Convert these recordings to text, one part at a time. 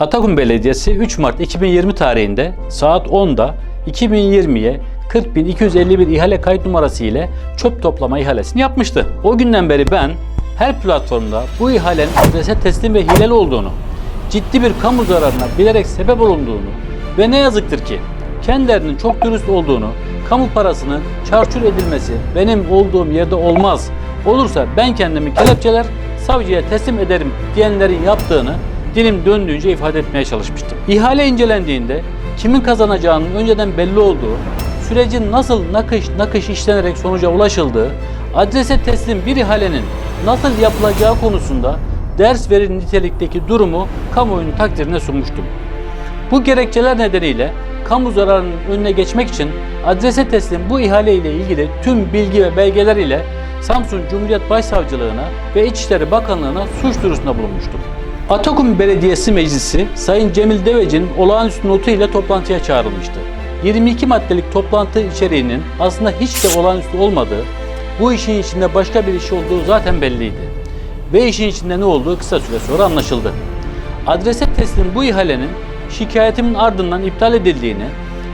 Atakum Belediyesi 3 Mart 2020 tarihinde saat 10'da 2020'ye 40.251 ihale kayıt numarası ile çöp toplama ihalesini yapmıştı. O günden beri ben her platformda bu ihalenin adrese teslim ve hileli olduğunu, ciddi bir kamu zararına bilerek sebep olunduğunu ve ne yazıktır ki kendilerinin çok dürüst olduğunu, kamu parasının çarçur edilmesi benim olduğum yerde olmaz, olursa ben kendimi kelepçeler savcıya teslim ederim diyenlerin yaptığını dilim döndüğünce ifade etmeye çalışmıştım. İhale incelendiğinde kimin kazanacağının önceden belli olduğu, sürecin nasıl nakış nakış işlenerek sonuca ulaşıldığı, adrese teslim bir ihalenin nasıl yapılacağı konusunda ders verir nitelikteki durumu kamuoyunun takdirine sunmuştum. Bu gerekçeler nedeniyle kamu zararının önüne geçmek için adrese teslim bu ihale ile ilgili tüm bilgi ve belgeler ile Samsun Cumhuriyet Başsavcılığına ve İçişleri Bakanlığı'na suç duyurusunda bulunmuştum. Atakum Belediyesi Meclisi Sayın Cemil Deveci'nin olağanüstü notu ile toplantıya çağrılmıştı. 22 maddelik toplantı içeriğinin aslında hiç de olağanüstü olmadığı, bu işin içinde başka bir iş olduğu zaten belliydi. Ve işin içinde ne olduğu kısa süre sonra anlaşıldı. Adrese teslim bu ihalenin şikayetimin ardından iptal edildiğini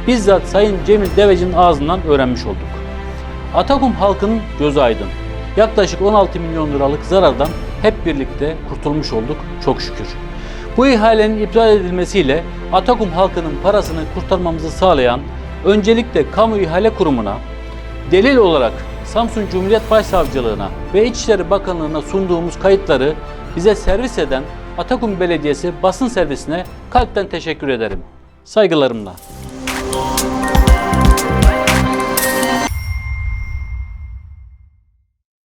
bizzat Sayın Cemil Deveci'nin ağzından öğrenmiş olduk. Atakum halkının gözü aydın. Yaklaşık 16 milyon liralık zarardan hep birlikte kurtulmuş olduk çok şükür. Bu ihalenin iptal edilmesiyle Atakum halkının parasını kurtarmamızı sağlayan öncelikle Kamu İhale Kurumu'na, delil olarak Samsun Cumhuriyet Başsavcılığına ve İçişleri Bakanlığı'na sunduğumuz kayıtları bize servis eden Atakum Belediyesi basın servisine kalpten teşekkür ederim. Saygılarımla.